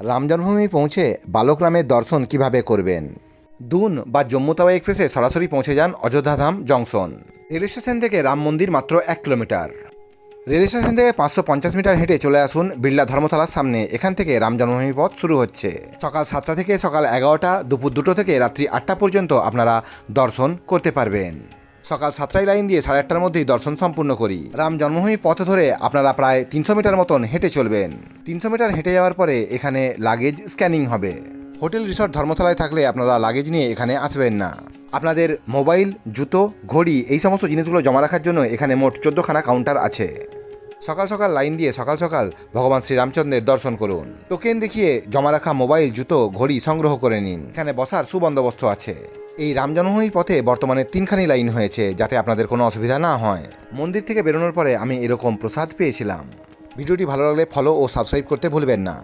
রাম জন্মভূমি পৌঁছে বালকরামের দর্শন কীভাবে করবেন? দুন বা জম্মু তাওয়া এক্সপ্রেসে সরাসরি পৌঁছে যান অযোধ্যাধাম জংশন। রেল স্টেশন থেকে রাম মন্দির মাত্র এক কিলোমিটার। রেল স্টেশন থেকে পাঁচশো পঞ্চাশ মিটার হেঁটে চলে আসুন বিড়লা ধর্মতলার সামনে। এখান থেকে রাম জন্মভূমি পথ শুরু হচ্ছে। সকাল সাতটা থেকে সকাল এগারোটা, দুপুর দুটো থেকে রাত্রি আটটা পর্যন্ত আপনারা দর্শন করতে পারবেন। সকাল সাতটায় লাইন দিয়ে সাড়ে আটটার মধ্যেই দর্শন সম্পূর্ণ করি। রাম জন্মভূমি পথ ধরে আপনারা প্রায় তিনশো মিটার মতন হেঁটে চলবেন। তিনশো মিটার হেঁটে যাওয়ার পরে এখানে লাগেজ স্ক্যানিং হবে। হোটেল, রিসর্ট, ধর্মশালায় থাকলে আপনারা লাগেজ নিয়ে এখানে আসবেন না। আপনাদের মোবাইল, জুতো, ঘড়ি এই সমস্ত জিনিসগুলো জমা রাখার জন্য এখানে মোট চোদ্দোখানা কাউন্টার আছে। সকাল সকাল লাইন দিয়ে সকাল সকাল ভগবান শ্রীরামচন্দ্রের দর্শন করুন। টোকেন দেখিয়ে জমা রাখা মোবাইল, জুতো, ঘড়ি সংগ্রহ করে নিন। এখানে বসার সুবন্দোবস্ত আছে। এই রাম জন্মভূমি পথে বর্তমানে তিনখানি লাইন হয়েছে যাতে আপনাদের কোনো অসুবিধা না হয়। মন্দির থেকে বেরোনোর পরে আমি এরকম প্রসাদ পেয়েছিলাম। ভিডিওটি ভালো লাগলে ফলো ও সাবস্ক্রাইব করতে ভুলবেন না।